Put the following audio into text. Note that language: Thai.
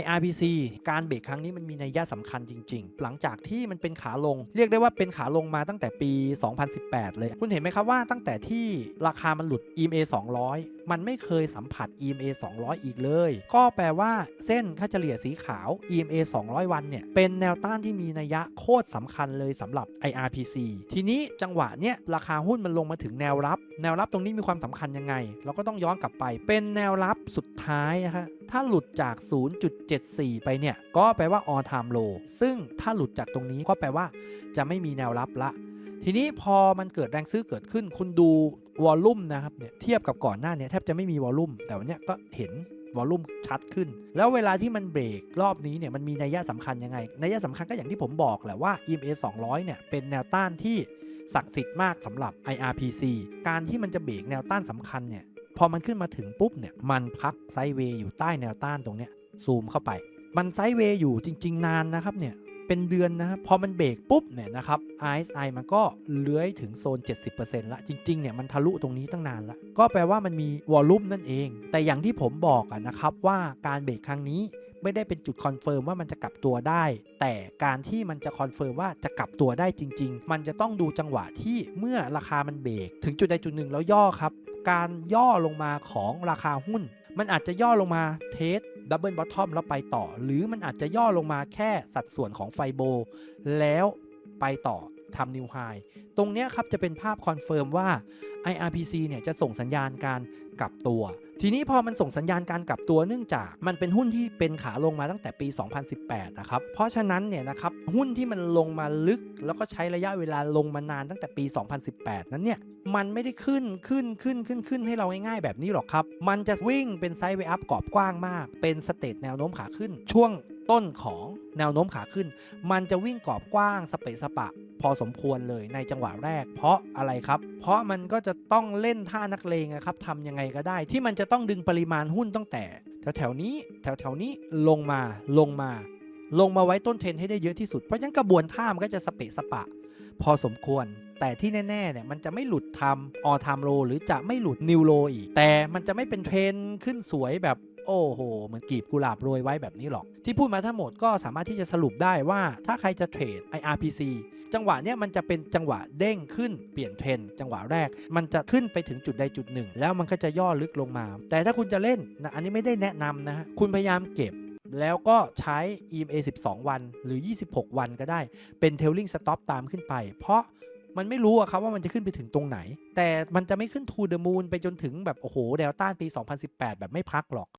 IRPC การเบรกครั้งนี้มันมีนัยยะสำคัญจริง ๆ หลังจากที่มันเป็นขาลง เรียกได้ว่าเป็นขาลงมาตั้งแต่ปี 2018 เลย คุณเห็นไหมครับว่าตั้งแต่ที่ราคามันหลุด EMA 200 มันไม่เคยสัมผัส EMA 200 อีกเลย ก็แปลว่าเส้นค่าเฉลี่ยสีขาว EMA 200 วันเนี่ย เป็นแนวต้านที่มีนัยยะโคตรสำคัญเลยสำหรับ IRPC ทีนี้จังหวะเนี้ยราคาหุ้นมันลงมาถึงแนวรับ แนวรับตรงนี้มีความสำคัญยังไง เราก็ต้องย้อนกลับไป เป็นแนวรับสุดท้ายนะฮะถ้าหลุดจาก 0.74 ไปเนี่ย ก็แปลว่า all time low ซึ่งถ้าหลุดจากตรงนี้ก็แปลว่า จะไม่มีแนวรับละ ทีนี้พอมันเกิดแรงซื้อเกิดขึ้น คุณดูวอลลุ่มนะครับเนี่ยเทียบกับก่อนหน้าเนี้แทบจะไม่มีวอลลุ่มแต่วันนี้ก็เห็นวอลลุ่มชัดขึ้น แล้วเวลาที่มันเบรกรอบนี้เนี่ยมันมีนัยยะสำคัญยังไง นัยยะสำคัญก็อย่างที่ผมบอกแหละว่า EMA 200 เนี่ยเป็นแนวต้านที่ศักดิ์สิทธิ์มากสำหรับ IRPC การที่มันจะเบรกแนวต้านสำคัญเนี่ยพอมันขึ้นมาถึงปุ๊บเนี่ยมันพักไซเวย์อยู่ใต้แนวต้านตรงเนี้ยซูมเข้าไป มันไซเวย์อยู่จริง ๆ นานนะครับเนี่ย เป็นเดือนนะพอมันเบรกปุ๊บเนี่ยนะครับ RSI มันก็เลื้อยถึงโซน 70%ละจริงๆเนี่ยมันทะลุตรงนี้ตั้งนานละก็แปลว่ามันมีวอลลุ่มนั่นเอง แต่อย่างที่ผมบอกอะนะครับว่าการเบรกครั้งนี้ไม่ได้เป็นจุดคอนเฟิร์มว่ามันจะกลับตัวได้ แต่การที่มันจะคอนเฟิร์มว่าจะกลับตัวได้จริง ๆ มันจะต้องดูจังหวะที่เมื่อราคามันเบรกถึงจุดใดจุดหนึ่งแล้วย่อครับ การย่อลงมาของราคาหุ้น มันอาจจะย่อลงมาเทสดับเบิลบอททอมแล้วไปต่อ หรือมันอาจจะย่อลงมาแค่สัดส่วนของไฟโบ แล้วไปต่อทำนิวไฮตรงนี้ครับจะเป็นภาพคอนเฟิร์มว่า IRPC เนี่ยจะส่งสัญญาณการกลับตัว ทีนี้พอมันส่งสัญญาณการกลับตัวเนื่องจากมันเป็นหุ้นที่เป็นขาลงมาตั้งแต่ปี 2018 นะครับ เพราะฉะนั้นเนี่ยนะครับหุ้นที่มันลงมาลึก แล้วก็ใช้ระยะเวลาลงมานานตั้งแต่ปี 2018 นั้นเนี่ยมันไม่ได้ขึ้นขึ้นขึ้นขึ้นขึ้นให้เราง่ายๆแบบนี้หรอกครับ มันจะวิ่งเป็นไซด์เวอัพกรอบกว้างมาก เป็นสเตทแนวโน้มขาขึ้น ช่วงต้นของแนวโน้มขาขึ้น มันจะวิ่งกรอบกว้างสเปะสปะ พอสมควรเลยในจังหวะแรก เพราะอะไรครับ เพราะมันก็จะต้องเล่นท่านักเลงนะครับทำยังไงก็ได้ ที่มันจะต้องดึงปริมาณหุ้นตั้งแต่ แถวๆนี้ แถวๆนี้ลงมาลงมา ลงมาไว้ต้นเทรนให้ได้เยอะที่สุด เพราะฉะนั้นกระบวนท่ามันก็จะสเปะสปะ พอสมควร แต่ที่แน่ๆเนี่ยมันจะไม่หลุดทำออทามโลหรือจะไม่หลุดนิวโลอีก แต่มันจะไม่เป็นเทรนขึ้นสวยแบบโอ้โห เหมือนกีบกุหลาบโรยไว้แบบนี้หรอก ที่พูดมาทั้งหมดก็สามารถที่จะสรุปได้ว่าถ้าใครจะเทรด IRPC จังหวะเนี้ยมันจะเป็นจังหวะเด้งขึ้นเปลี่ยนเทรนจังหวะแรก มันจะขึ้นไปถึงจุดใดจุดหนึ่ง แล้วมันก็จะย่อลึกลงมา แต่ถ้าคุณจะเล่นนะอันนี้ไม่ได้แนะนำนะฮะคุณพยายามเก็บแล้วก็ใช้ EMA 12 วันหรือ 26 วันก็ได้ เป็น tailing stop ตามขึ้นไป เพราะมันไม่รู้อะครับว่ามันจะขึ้นไปถึงตรงไหน แต่มันจะไม่ขึ้น to the moon ไปจนถึงแบบ โอ้โหแนวต้านปี 2018 แบบไม่พักหรอก